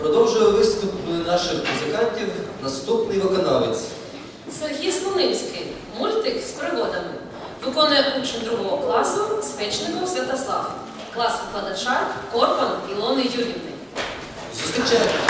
Продовжує виступ е, наших музикантів наступний виконавець. Сергій Слоницький. Мультик з пригодами. Виконує учень другого класу Свечников Святослав. Клас викладача Корпан Ілони Юрівни. Зустрічаємо!